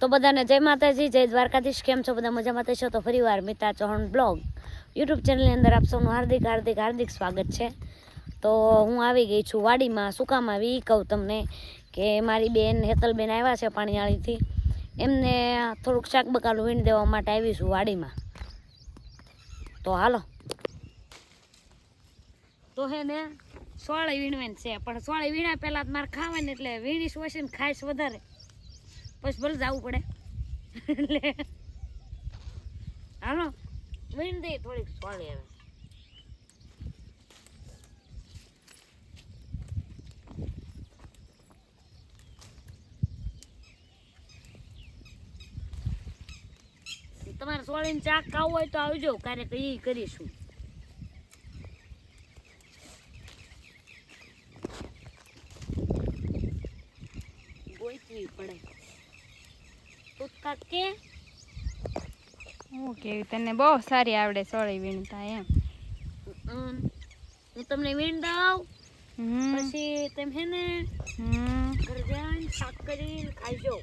તો બધાને જય માતાજી, જય દ્વારકાધીશ. કેમ છો? બધા મજામાં છો? તો ફરીવાર મિતા ચૌહાણ બ્લોગ યુટ્યુબ ચેનલની અંદર આપ સૌનું હાર્દિક હાર્દિક હાર્દિક સ્વાગત છે. તો હું આવી ગઈ છું વાડીમાં શું કામ આવી કહું તમને કે મારી બેન હેતલબેન આવ્યા છે પાણીયાળીથી. એમને થોડુંક શાક બકાલું વીણ દેવા માટે આવી છું વાડીમાં. તો હાલો. તો હે ને, સોળે વીણવાની છે. પણ સોળે વીણા પહેલાં મારે ખાવાની એટલે વીણીશ ઓછી ને ખાઈશ વધારે. પછી ભલે જવું પડે. એટલે હાલો, વીણ દે થોડીક સોળી હવે. તમારે સોળીને ચાક ખાવું હોય તો આવજો, ક્યારેક એ કરીશું ગોઈતવી પડે કાકે ઓકે તને બહુ સારી આવડે સોળી વીણતા એમ. હું તમને વીણતા આવ પછી તમે હે ને જઈને શાક કરીને ખાઈજો.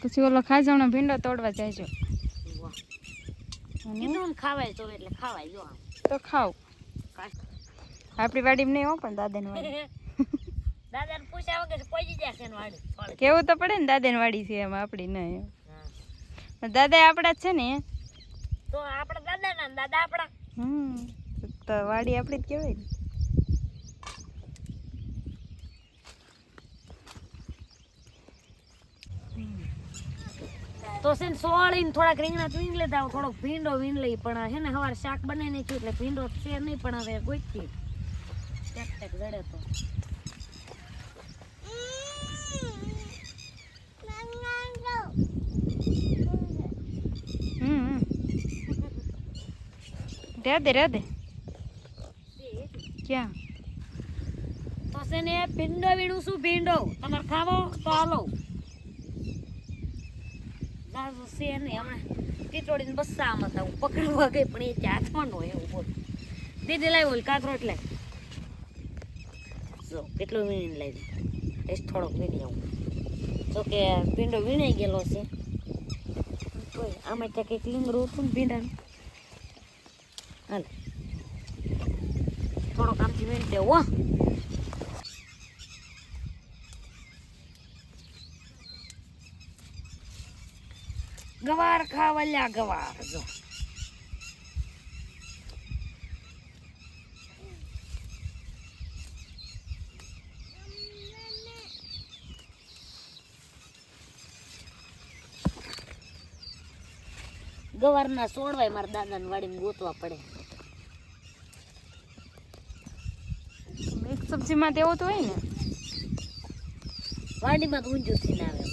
પછી ઓલો ખાજાનો ભીંડો તોડવા જાયજો. ખાવાય તો એટલે ખાવાય જો તો ખાવ. આપણી વાડી નહીં હો પણ દાદાની વાડી દાદાને પૂછ્યા વગર પહોંચી જશે ને વાડી. કેવું તો પડે ને દાદાની વાડી છે એમ આપડી હા. દાદા આપડા છે ને? તો આપડા દાદા ને દાદા આપડા હમ તો વાડી આપડી જ કહેવાય ને. તો છે ને સોળીને થોડાક રીંગણા વીણ લેતા આવું, થોડોક ભીંડો વીણ લઈ પણ હે ને સવારે શાક બનાવી નાખ્યું એટલે ભીંડો છે નહીં પણ હવે ગોઈતી ટેક ટેક જડે તો હમ હમ. રાધે રાધે ક્યાં? તો છે ને ભીંડો વીણું છું, ભીંડો. તમારે ખાવો તો હાલો. જાજુ છે નહીં હમણાં ટીટોડીને બસ આમાં હતા હું પકડવા ગઈ, પણ એ ત્યાં પણ હોય એવું બોલ. દીદી લાવી બોલ કાકરો એટલે. જો, કેટલું વીણીને લાવી ટેસ્ટ થોડોક વીણી આવું. જો કે ભીંડો વીણાઈ ગયેલો છે. આમાં ત્યાં કંઈક લીમડું હતું ને ભીંડાનું? હાલ. થોડોક આમથી દેવું હો. ગવાર ખાવલ્યા ગવાર જો. ગવારના સોડવાય મારા દાદાને વાડીમાં ગોતવા પડે. એક સબ્જીમાં તો એવું તો હોય ને. વાડીમાં તો ઊંધું થઈને આવે.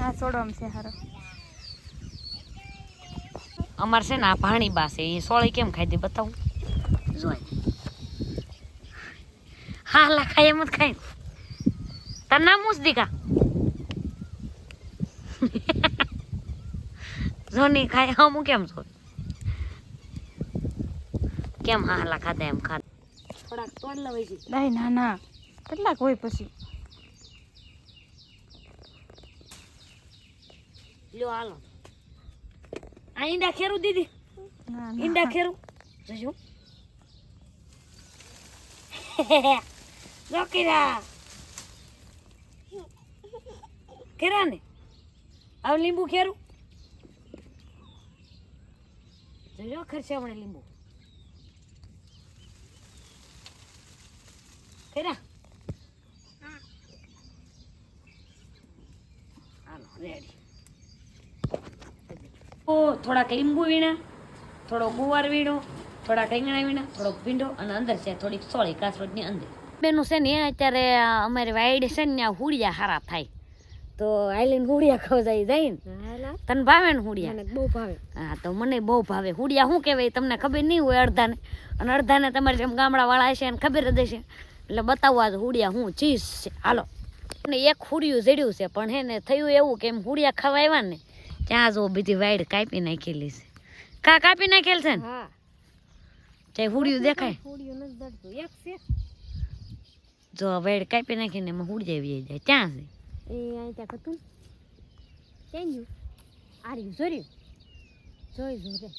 આ સોડવામાં છે હારો. અમારે છે ને આ ભાણી બા છે એ સોળી કેમ ખાઈ દે બતાવું? જોઈ હા લા ખાય એમ જ ખાય તાર નામ હું દીકા? જોની ખાય હા હું કેમ છો કેમ હા હાલા ખાધા એમ ખાધા? થોડાક તોડ લવાય છે. નહીં ના ના. કેટલાક હોય પછી. લ્યો હાલો. આ ઈંડા ખેરું દીદી. ઈંડા ખેરું. જોજો. રોકીરા. ખેરા ને? હવે લીંબુ ખેરું. જોજો ખર્ચે હમણાં લીંબુ. ખેરા. થોડાક લીંબુ વીણા થોડો ગુવાર વીણો, થોડાક રીંગણા વીણા, થોડોક ભીંડો અને અંદર છે થોડીક સોળી કાસરોટની અંદર. બેનું છે ને અત્યારે અમારી વાઈડ છે ને ત્યાં હુડિયા હારા થાય. તો આઈલીન હુડિયા ખવડાવી જાય ને. તને ભાવે ને હુડિયા? બહુ ભાવે. હા તો મને બહુ ભાવે. હુડિયા શું કહેવાય? તમને ખબર નહીં હોય અડધાને? અને અડધાને તમારે જેમ ગામડાવાળા હશે એને ખબર જ હશે. એટલે બતાવવા હુડિયા હું ચીઝ છે. હાલો. અને એક હુડિયું જડ્યું છે પણ હે ને થયું એવું કે એમ હુડિયા ખાવા આવ્યા ને ત્યાં જો બીજી વાઈડ કાપી નાખેલી છે. કા કાપી નાખેલ છે ને? હુડિયું દેખાય. હુડિયું નથી એક છે. જો વેડ કાપી નાખીને એમાં હુડી જેવી જાય. ક્યાં છે? એ અહીં ત્યાં કતું ક્યાં ગયું? આ રહ્યું જોર્યું જોઈ જોરે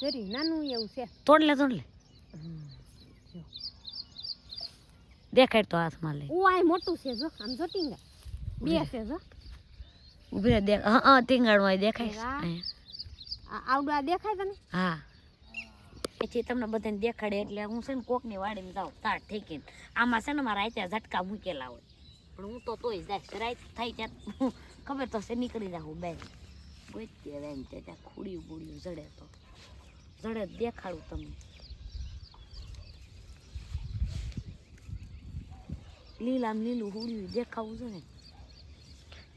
જોર્યું નાનું એવું છે. તોડ લે તોડ લે દેખાય તો હાથમાં લે. ઓ આ મોટું છે જો. આમ જો ટીંગા. બે છે જો. ઊભી દેખ હા હા ટીંગાડું દેખાય. આવડું આ દેખાય તને? હા. પછી તમને બધાને દેખાડે એટલે હું છે ને કોકની વાડીમાં જાઉં તાર ઠેકીને. આમાં છે ને મારા આત્યા ઝટકા મૂકેલા હોય. પણ હું તો તોય જાય રાત થાય ત્યાં ખબર તો છે નીકળી જાઉં બેન. હવે એમ તે ત્યાં ખુડિયું બુડિયું જડે તો. જડે દેખાડું તમને. લીલામ લીલું હુડ્યું દેખાવું છે ને.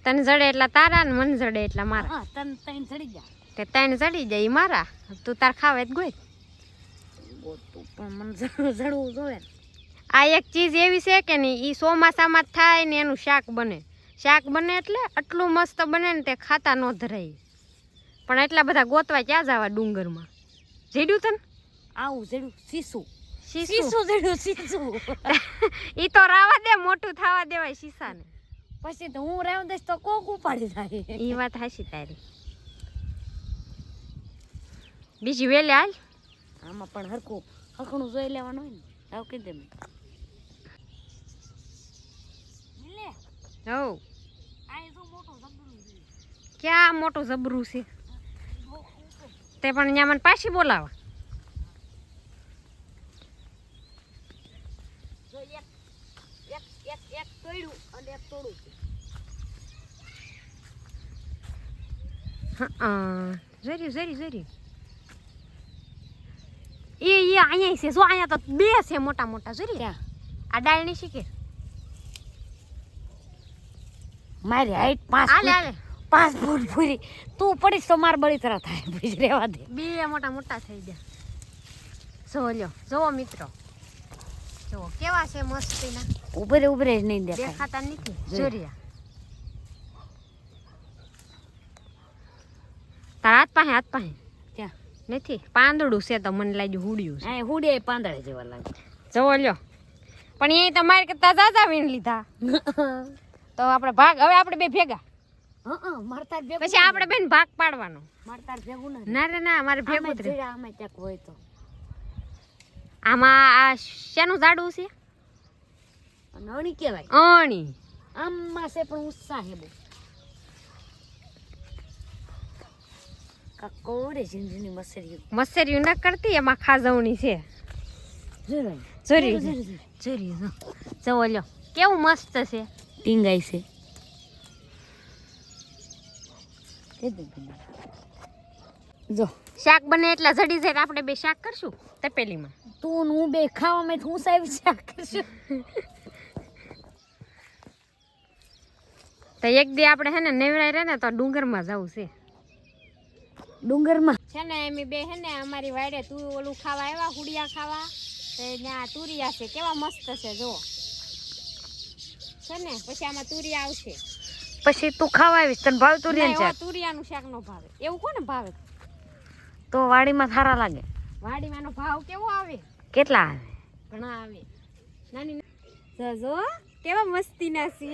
તને જડે એટલા તારા ને મને જડે એટલા મારા. હા તને તઈને ચડી જા તે તને જડી જાય મારા. તું તાર ખાવે જ ગોઈ ગોતું. પણ મને જડવું જોઈએ આ એક ચીજ એવી છે કે નહીં એ ચોમાસામાં જ થાય ને એનું શાક બને. શાક બને એટલે આટલું મસ્ત બને ને તે ખાતા ન ધરાય. પણ એટલા બધા ગોતવા ક્યાં જવા ડુંગરમાં? જેડ્યું તને આવું જેડ્યું શીશું. શીશું. જેડ્યું શીશું. એ તો રાવા દે મોટું થવા દેવાય શીશાને. પછી તો હું રાવ દઈશ તો કોક ઉપાડી જાય. એ વાત હાશી તારી. બીજી વેલે હાલ. આમાં પણ હરખું હરખું જોઈ લેવાનું હોય ને આવું કહી દે. ક્યાં મોટું જબરું છે? તે પણ અહીંયા મને પાછી બોલાવા. હા જરી જરી જરી એ અહીંયા છે. જો અહીંયા તો બે છે મોટા મોટા જોઈ આ ડાળની શીખે મારી હાઈટ પાંચ હાલે હાલે. પાંચ ફૂટ પૂરી. તું પડીશ તો માર બળી તરા થાય પછી રહેવા દે. બે મોટા મોટા થઈ ગયા. જો લ્યો જોવો મિત્રો. જો કેવા છે મસ્તીના. ઉભરે ઉભરે જ નહીં દેખાય. દેખાતા નથી. જોરિયા તારા હાથ પાસે હાથ પાસે. નથી પાંદડું છે તો મને લાગ્યું હુડિયું છે. હુડે પાંદડે જેવા લાગે. જોવો લ્યો. પણ એ તમારે કરતા જાજા વીણ લીધા. તો આપણે ભાગ હવે આપણે બે ભેગા. હા પછી આપણે બેન ભાગ પાડવાનો. ભેગું ના ના રે ના મારે ભેગું જ આમાં ક્યાંક હોય તો. આમાં આ શેનું ઝાડું છે? અણી કહેવાય. અણી. આમ છે પણ ઉત્સાહ છે બહુ. કાકોડે ઝીંઝીની મસરી મસેરિયું ન કરતી એમાં ખાજવણી છે. જોરી. જોરી, જો લ્યો. કેવું મસ્ત છે. ટીંગાઈ છે. જો શાક બને એટલા જડી જાય આપણે બે શાક કરશું તપેલીમાં. તું હું બે ખાવામાં હું સાહેબ શાક કરશું. તો એક દી આપણે હે ને નેવરાય રહે ને તો ડુંગરમાં જવું છે. ડુંગરમાં. છે ને એમ બે હે ને અમારી વાડે તું ઓલું ખાવા આવ્યા હુડિયા ખાવા. તો ત્યાં તુરિયા છે. કેવા મસ્ત છે જો. છે ને પછી આમાં તુરિયા આવશે. પછી તું ખાવા આવીશ તને ભાવે તુરિયા છે તુરિયાનું શાક નો ભાવે. એવું કોને ભાવે? તો વાડીમાં સારા લાગે. વાડીમાં નો ભાવ કેવો આવે? કેટલા આવે? ઘણા આવે. નાની જો કેવા મસ્તી ના છે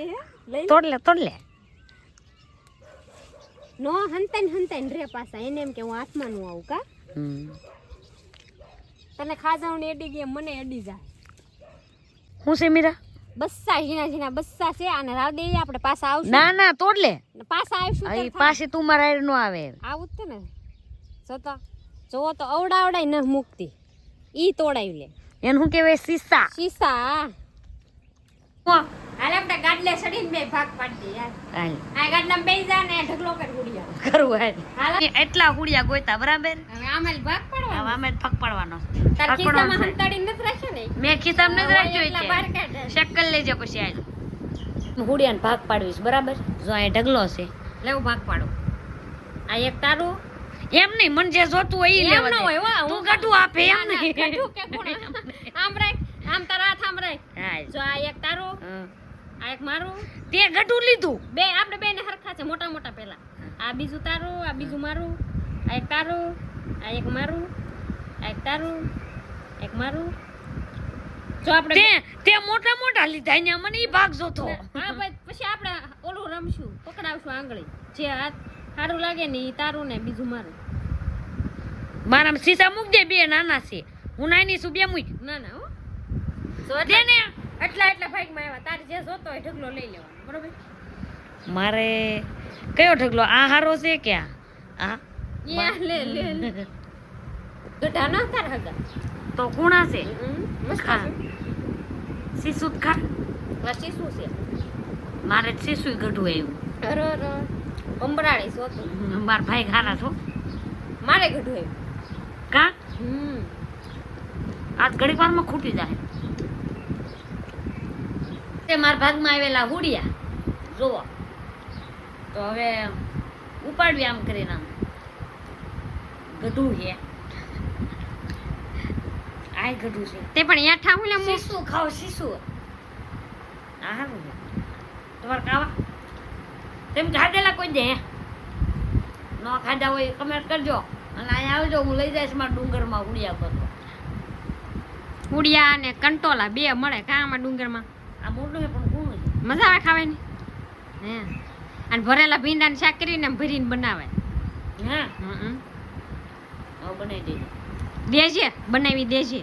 લઈ તોડ લે તોડ લે. નો હંતાઈને હંતાઈને રે પાછા એને એમ કે હું હાથમાં નું આવું કા? હમ. તને ને એડી ગયા મને એડી જાય હું છે મીરા? બસ્સા ઝીણા ઝીણા બસ્સા છે અને રાવ દઈએ આપણે પાછા આવશું. ના ના તોડ લે. પાછા આવશું અહીં પાછી તું મારા હારે નો આવે. આવું જ તે ને. જોતા જોવો તો અવડાવડાય ન મૂકતી. ઈ તોડાવી લે. એને શું કહેવાય? સીસા. શીશા આપણે ગાડલે બે ભાગ પાડી દે યાર. આ બેસી જા ને ઢગલો કર ગુડિયા કરું હાલ. એટલા ગુડિયા ગોતા બરાબર? હવે આમાં ભાગ હવે પાડવાનો અમે ફક પડવાનો. તાર ખિસ્સામાં હંતાડી નથી રાખ્યો ને? મેં ખિસ્સામાં નથી રાખ્યો એટલે બહાર કાઢ. શક્કલ લેજો પછી હાલ. હુડિયાને ભાગ પાડવીશ બરાબર? જો અહીં ઢગલો છે. લેવું ભાગ પાડો. આ એક તારું? એમ નહીં મને જે જોતું હોય એ લેવા હોય, વાહ તું હું- ગઢું આપે એમ નહીં. ગઢું કે કોણ? આમ રાખ આમ તારા હાથ આમ રાખ. જો આ એક તારું. આ એક મારું? તે ગઢું લીધું. બે આપણે બે ને હરખા છે મોટા મોટા પેલા. આ બીજું તારું આ બીજું મારું આ એક તારું આ એક મારું આ એક તારું એક મારું. જો આપણે તે તે મોટા મોટા લીધા ને મને ઈ ભાગ જોતો. હા ભાઈ પછી આપણે ઓલું રમશું પકડાવશું આંગળી. જે હાથ સારું લાગે ને ઈ તારું ને બીજું મારું. મારા સીસા મૂક દે બે નાના છે. હું નાની છું બે મૂક ના ના હો. દે ને. એટલા એટલા ભાગમાં આવ્યા. તારે જે જોતો હોય ઢગલો લઈ લેવાનો બરોબર? મારે કયો ઢગલો? આ હારો છે કે આ? આ યા લે લે. ગઢા ના તાર હગા? તો કુણા છે. ખા. છે. સીસુ ખા. પછી શું છે. મારે સીસુ ગઢું આવ્યું. અરે અરે. અંબરાળી સોતું અંબાર ભાઈ ખાના છો. મારે ગઢું આવ્યું. કા? હમ. આજ ઘડીક વારમાં ખૂટી જાય. તે મારા ભાગમાં આવેલા હુડિયા. જોવો તો હવે ઉપાડવી આમ કરીને આમ. ગઢું છે. આ ગઢું છે. તે પણ યાઠા હું લે મો- ખાવ શીશું. આ હારું તમારે ખાવા? તેમ ખાધેલા કોઈ દે? ન ખાધા હોય કમેન્ટ કરજો. અને અહીંયા આવજો હું લઈ જઈશ મારા ડુંગરમાં ઉડિયા કરતો ઉડિયા અને કંટોલા બે મળે કાં આમાં ડુંગરમાં? આ મોટું પણ ગુણ મજા આવે ખાવાની? હે. અને ભરેલા ભીંડાને શાક કરીને ભરીને બનાવે. હા. હમ. બનાવી દેજે. દેજે બનાવી દેજે.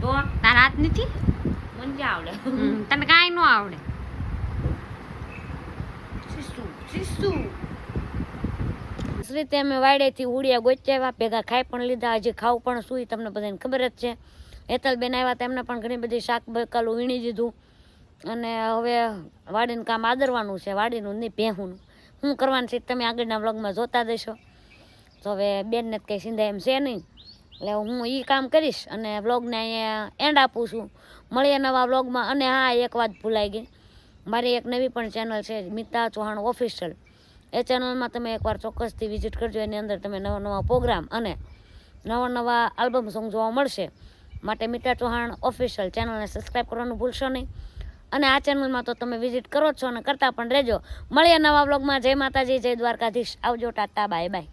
તો? તારા હાથ નથી? મને આવડે? તને કાંઈ ન આવડે. રીતે અમે વાડેથી ઉડિયા ગોચ્યા ભેગા ખાઈ પણ લીધા હજી ખાવું પણ સુઈ તમને બધાને ખબર જ છે. હેતલબેન આવ્યા તેમને પણ ઘણી બધી શાક બકાલું વીણી દીધું. અને હવે વાડીનું કામ આદરવાનું છે, વાડીનું નહીં, ભેહુંનું. શું કરવાનું છે તમે આગળના વ્લોગમાં જોતા દેશો તો હવે બેનને કંઈ સિંધા એમ છે નહીં. એટલે હું એ કામ કરીશ અને વ્લોગને અહીંયા એન્ડ આપું છું. મળીએ નવા વ્લોગમાં. અને હા, એક વાત ભૂલાઈ ગઈ. મારી એક નવી પણ ચેનલ છે, મિતા ચૌહાણ ઓફિશિયલ એ ચેનલમાં તમે એકવાર ચોક્કસથી વિઝિટ કરજો. એની અંદર તમે નવા નવા પ્રોગ્રામ અને નવા નવા આલ્બમ સોંગ જોવા મળશે. માટે મિતા ચૌહાણ ઓફિશિયલ ચેનલને સબસ્ક્રાઈબ કરવાનું ભૂલશો નહીં. અને આ ચેનલમાં તો તમે વિઝિટ કરો છો અને કરતા પણ રહેજો. મળીએ નવા બ્લોગમાં જય માતાજી, જય દ્વારકાધીશ. આવજો, ટાટા, બાય બાય.